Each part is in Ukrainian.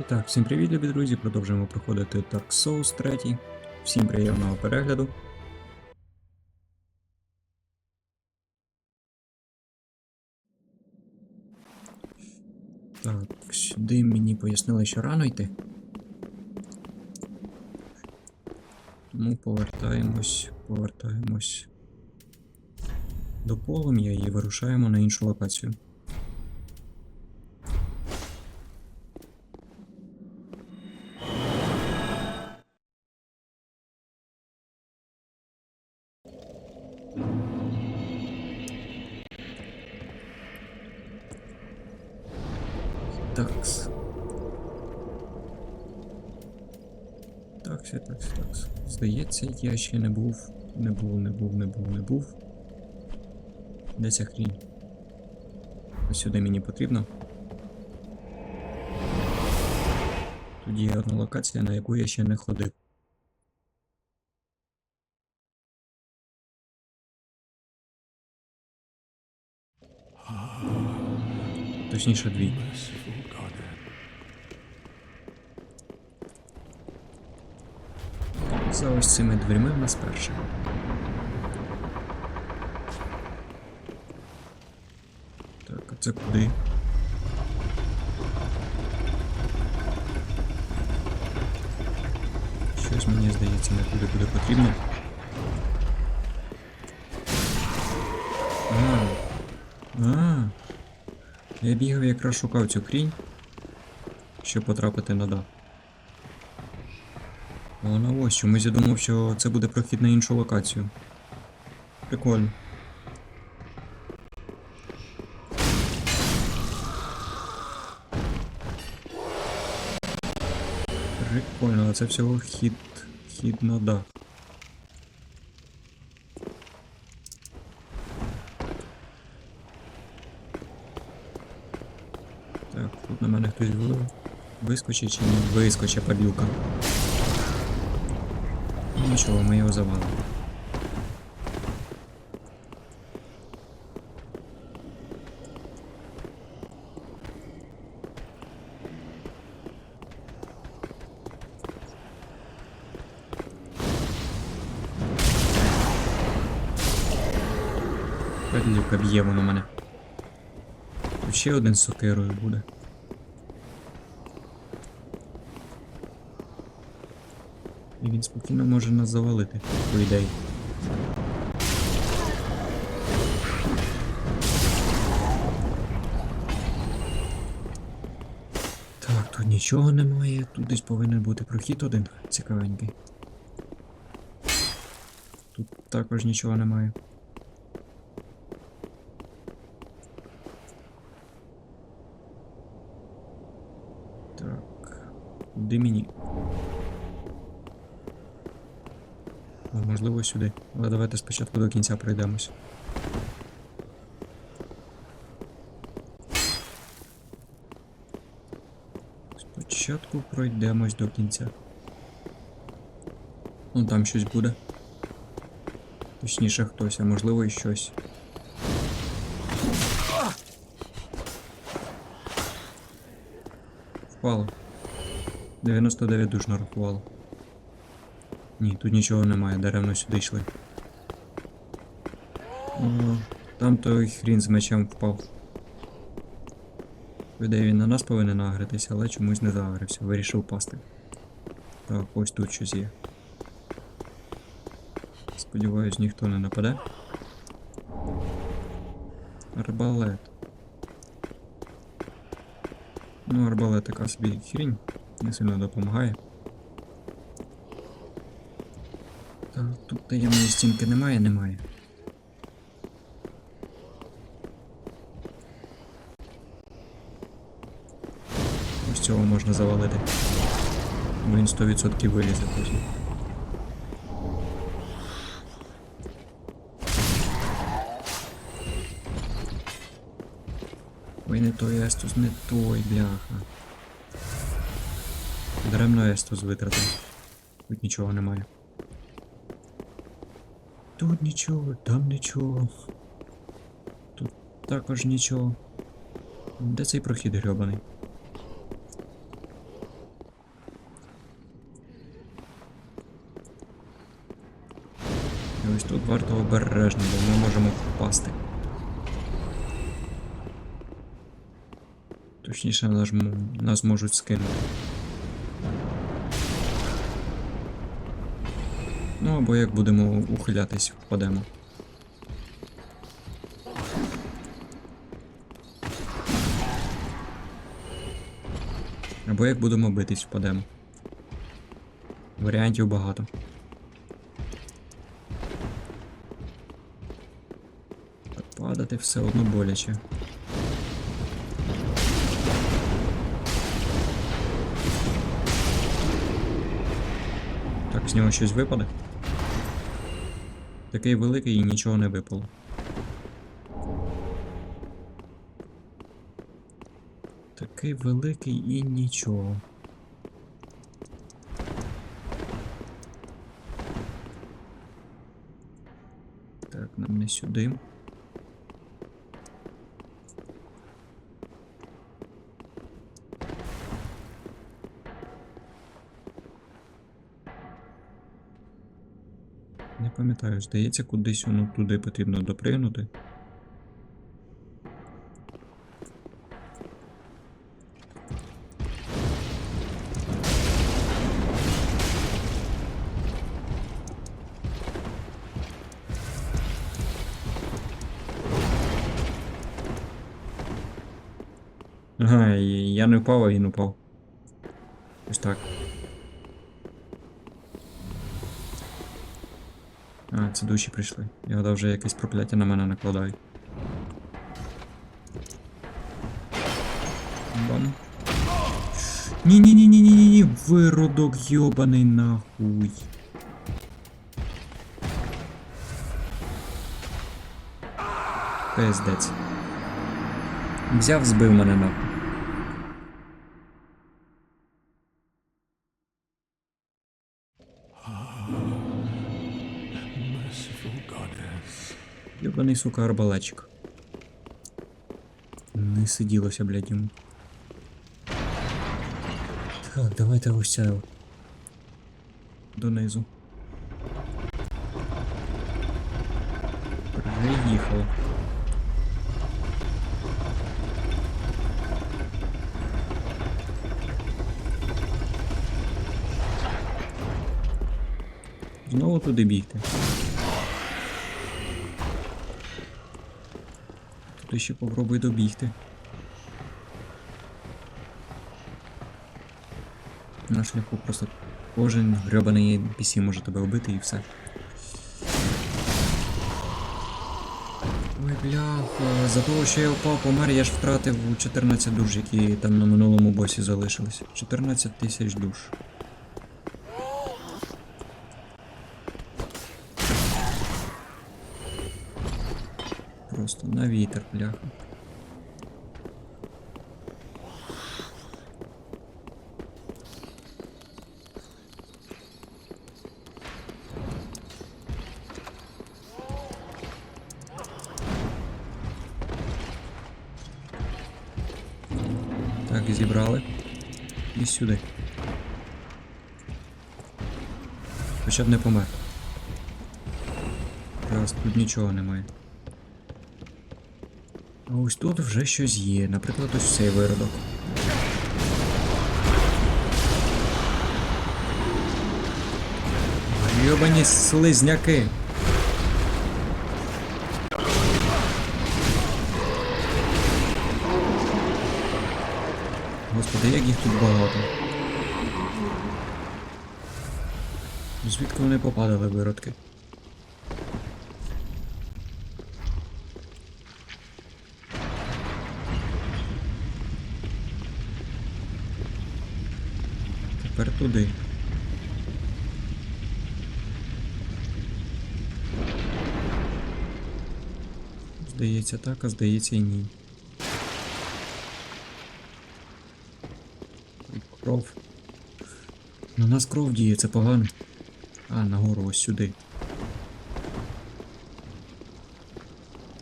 І так, всім привіт, любі друзі! Продовжуємо проходити Dark Souls 3. Всім приємного перегляду. Так, сюди мені пояснили, що рано йти. Тому повертаємось, повертаємось до полум'я і вирушаємо на іншу локацію. Такс. Такс, такс, такс. Здається, я ще не був. Не був, не був, не був, не був. Де ця хрінь? Ось сюди мені потрібно. Тут є одна локація, на яку я ще не ходив. Точніше дві. За ось цими дверьми в нас перша. Так, а це куди? Щось мені здається не туди буде потрібно. А, а, я бігав якраз шукав цю крінь, щоб потрапити на дах. А Вона ось чомусь я думав, що це буде прохід на іншу локацію. Прикольно. Прикольно, а це всього хід. Хід на дах. Так, тут на мене хтось ви- вискочить чи ні? Вискочить падлюка. Нічого, ми його завалимо. Падлюка б'є воно мене. Ще один сокирою буде. Він спокійно може нас завалити, по ідеї. Так, тут нічого немає, тут десь повинен бути прохід один цікавенький. Тут також нічого немає. Так, куди мені? Можливо, сюди. Але давайте спочатку до кінця пройдемось. Спочатку пройдемось до кінця. Ну там щось буде. Точніше хтось, а можливо і щось. Впало. 99 душ нарахувало. Ні, тут нічого немає, даремно сюди йшли. Там той хрін з мечем впав. Видає, він на нас повинен агритися, але чомусь не загрився, вирішив пасти. Так, ось тут щось є. Сподіваюсь, ніхто не нападе. Арбалет. Ну, арбалет така собі хрінь, не сильно допомагає. Так, тут таємної стінки немає, немає. Ось цього можна завалити. Він 100% вилізе потім. Ой, не той Естус, не той, бляха. Даремно Естус витратив. Тут нічого немає. Тут нічого, там нічого. Тут також нічого. Де цей прохід грьобаний? І ось тут варто обережно, бо ми можемо впасти. Точніше, нас можуть скинути. Ну або як будемо ухилятись, впадемо. Або як будемо битись, впадемо. Варіантів багато. Падати все одно боляче. Так, з нього щось випаде. Такий великий і нічого не випало. Такий великий і нічого. Так, нам не сюди. Пам'ятаю, здається, кудись воно туди потрібно допригнути. Ага, я не впав, а він упав. Ось так. Це душі прийшли. Я гадав, вже якесь прокляття на мене накладають. Бам. Ні-ні-ні-ні-ні-ні, виродок йобаний нахуй. Пиздець. Взяв, збив мене нахуй. Goddess. Йобаний, сука, арбалетчик. Не сиділося, блядь, йому. Так, давайте ось це. Донизу. Приїхало. Знову туди бігти. Туди ще попробуй добігти. На шляху просто кожен гребаний NPC може тебе вбити і все. Ой, бляха, за того, що я впав, помер, я ж втратив 14 душ, які там на минулому босі залишились. 14 тисяч душ. Просто на вітер, бляха. Так, зібрали. І сюди. Хоча б не помер. Раз тут нічого немає. А ось тут вже щось є, наприклад, ось цей виродок. Йобані слизняки. Господи, як їх тут багато. Звідки вони попадали виродки? Туди. Здається так, а здається і ні. Кров. На нас кров діє, це погано. А, нагору ось сюди.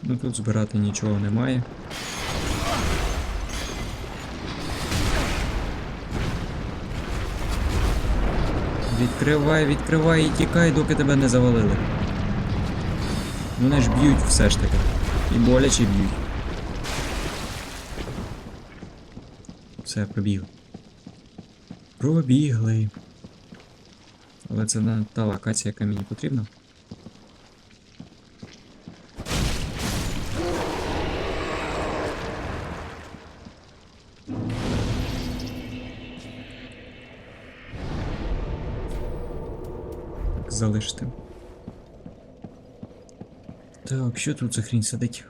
Ну тут збирати нічого немає. Відкривай, відкривай і тікай, доки тебе не завалили. Вони ж б'ють все ж таки. І боляче б'ють. Все, пробігли. Пробігли. Але це не та локація, яка мені потрібна. Залишити. Так, що тут за хрінь сидить?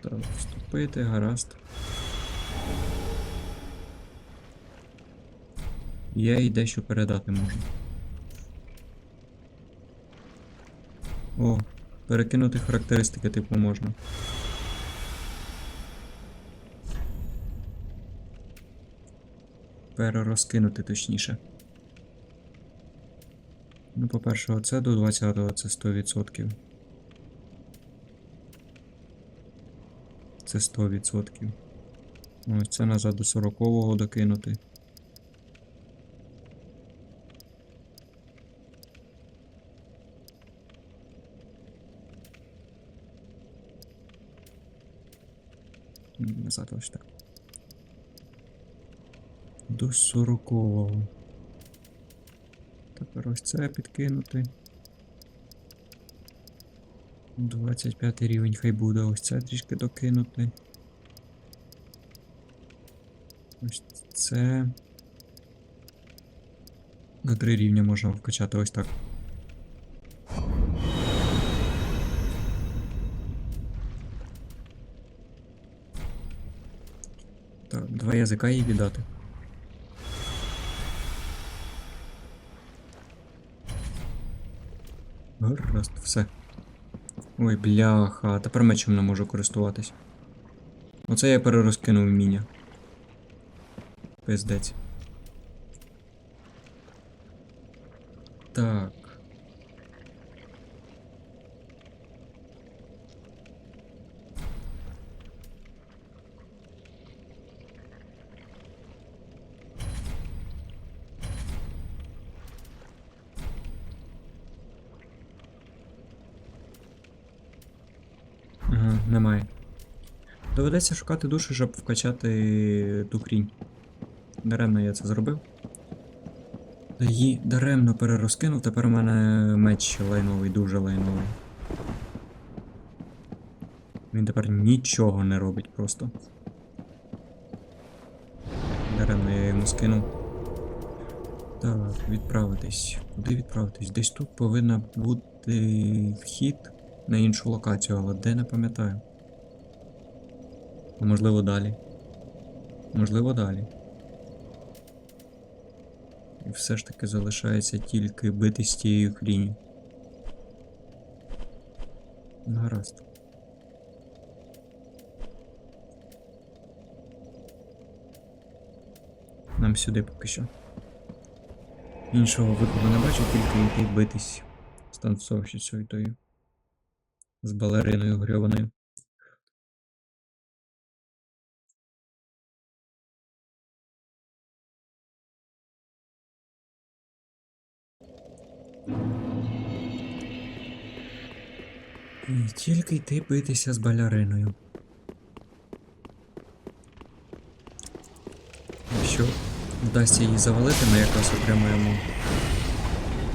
Так, вступити, гаразд. Я їй дещо передати можу. О, перекинути характеристики типу можна. Перерозкинути точніше. Ну, по-перше, оце до 20-го це 100%. Це 100%. Ось це назад до 40-го докинути. Назад ось так. До 40-го. Тепер ось це підкинути. 25 рівень хай буде, ось це трішки докинути. Ось це. На три рівня можна вкачати ось так. Так, два язика їй віддати. Гаразд, все. Ой, бляха, тепер мечем не можу користуватись. Оце я перерозкинув міня. Пиздець. Так. Ага, немає. Доведеться шукати душу, щоб вкачати ту хрінь. Даремно я це зробив. Та Її даремно перерозкинув, тепер у мене меч лайновий, дуже лайновий. Він тепер нічого не робить просто. Даремно я йому скинув. Так, відправитись. Куди відправитись? Десь тут повинна бути вхід на іншу локацію, але де не пам'ятаю. Можливо далі. Можливо далі. І все ж таки залишається тільки бити з тією хрінь. Ну, Гаразд. Нам сюди поки що. Іншого виходу не бачу, тільки йти битись з танцовщицею тою. З балериною грьованою. І тільки йти битися з балериною. Якщо вдасться її завалити, ми якраз отримаємо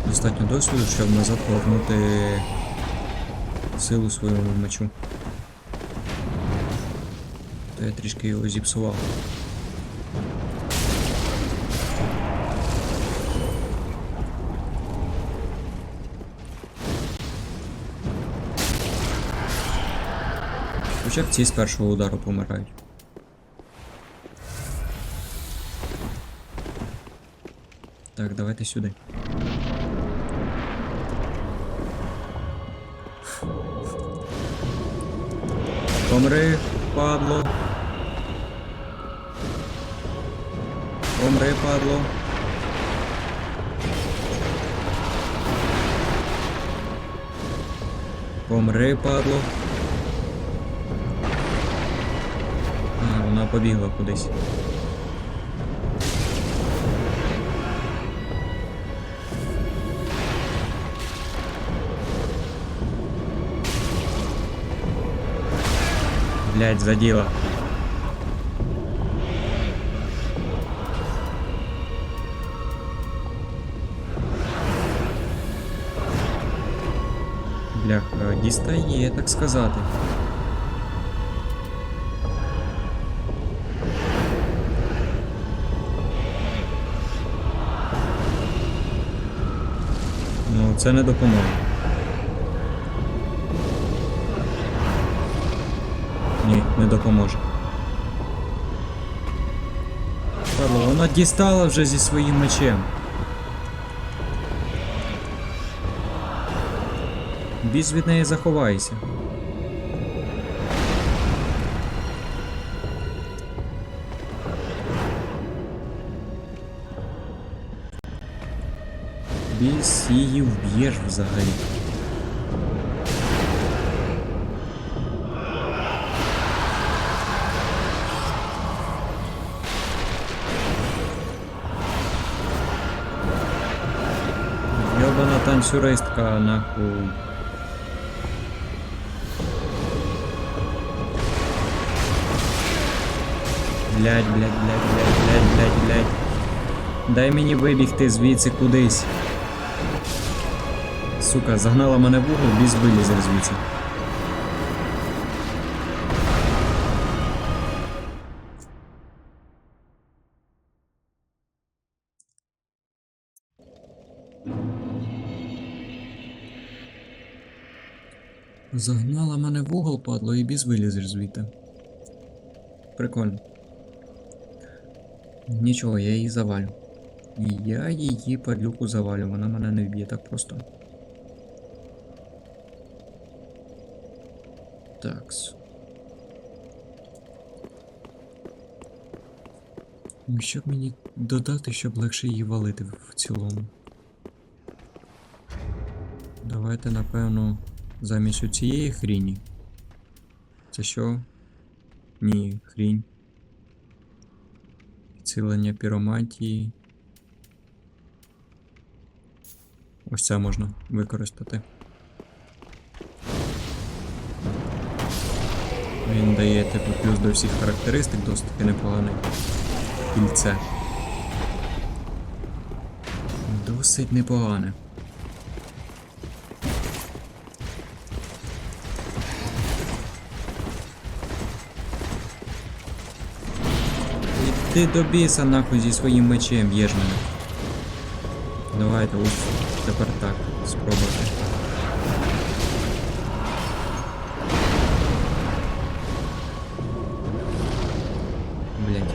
достатньо досвіду, щоб назад повернути силу своєму мечу. То я трішки його зіпсував. Хоча б ці з першого удару помирають. Так, давайте сюди. Помри, падло. Помри, падло. Помри, падло. А, вона побігла кудись. Блять, заділа. Бляха, дістає, так сказати. Ну, це не допоможе. Допоможе. Падла, вона дістала вже зі своїм мечем. Біз від неї заховайся. Біс її вб'єш взагалі. Танцюристка, нахуй. Блять, блять, блять, блять, блять, блять, блять. Дай мені вибігти звідси кудись. Сука, загнала мене в угол, біз звідси. Загнала мене в угол, падло, і біз вилізеш звідти. Прикольно. Нічого, я її завалю. Я її падлюку завалю, вона мене не вб'є так просто. Такс. Ну, Що б мені додати, щоб легше її валити в цілому? Давайте, напевно, замість цієї хріні. Це що? Ні, хрінь. Підсилення піроматії. Ось це можна використати. Він дає типу плюс до всіх характеристик, досить таки непоганий. Кільце. Досить непогане. Іди до біса нахуй зі своїм мечем б'єш мене. Давайте ось тепер так спробувати. Блять.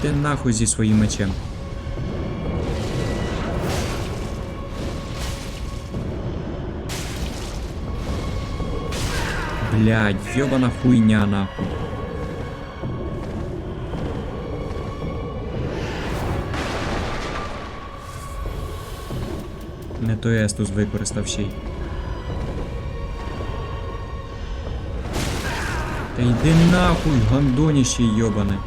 Іди нахуй зі своїм мечем. Блядь, ёбана хуйня нахуй. Не той естус використав ще й. Та йди нахуй, гандоніще йобане.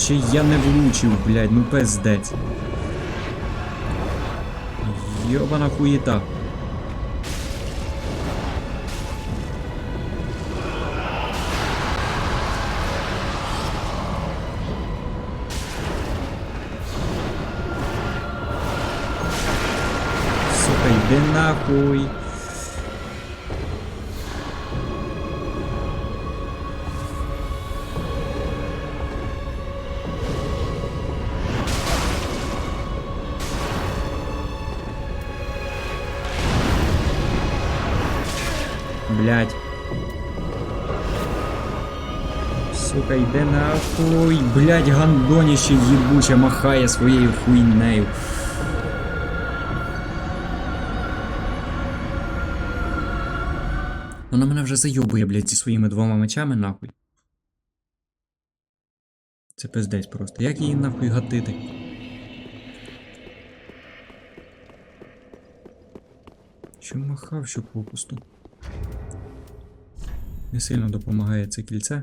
Ще я не влучив, блядь, ну пиздець. Йобана хуєта. Сука, йди нахуй. Нахуй. Блять, гандоніще їбуче махає своєю хуйнею. Вона мене вже зайобує, блять, зі своїми двома мечами нахуй. Це пиздець просто. Як її нахуй гатити? Чим махав, що попусту. Не сильно допомагає це кільце.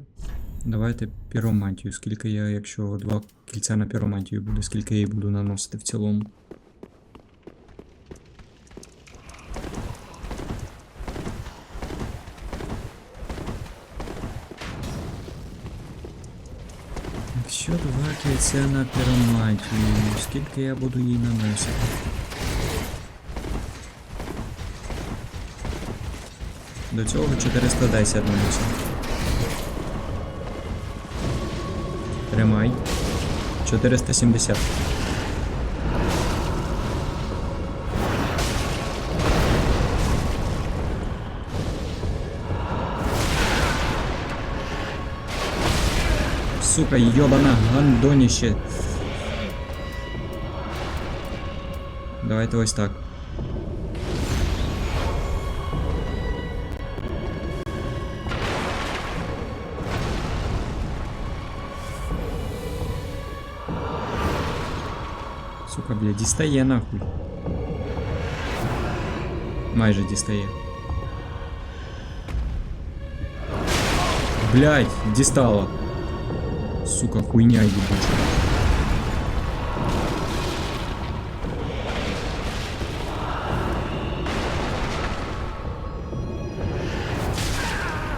Давайте піромантію. Скільки я, якщо два кільця на піромантію буде, скільки я її буду наносити в цілому. Якщо два кільця на піромантію, скільки я буду її наносити? До цього 410 наносив. Тримай. 470. Сука, йобана гандоніще. Давайте ось так. Бля, дістає нахуй. Майже дістає. Блять, дістала. Сука, хуйня ебучая.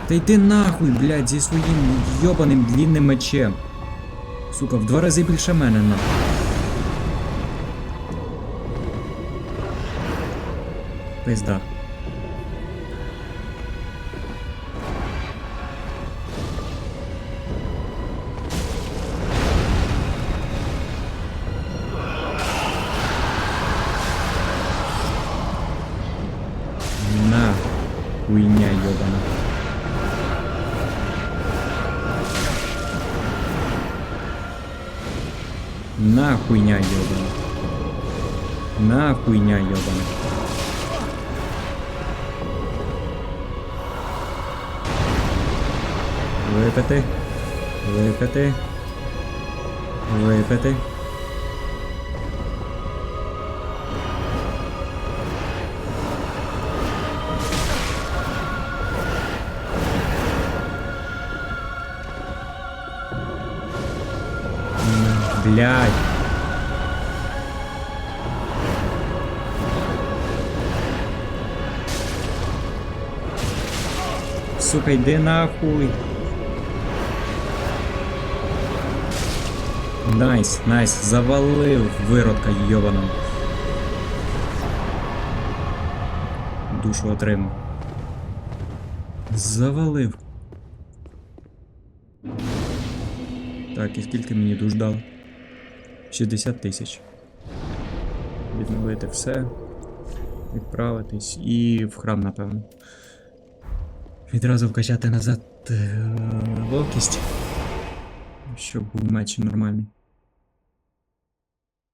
Та йди нахуй, блядь, зі своїм йобаним длінним мечем. Сука, в два рази більше мене нахуй. Пизда. На, хуйня ёбана. На хуйня ёбана. На хуйня ёбана. Випити. Випити. Випити. Блядь. Сука, йди нахуй. Найс, найс, завалив виродка йобаного. Душу отримав. Завалив. Так, і скільки мені душ дали? 60 тисяч. Відновити все. Відправитись і в храм, напевно. Відразу вкачати назад е, ловкість. Щоб був меч нормальний.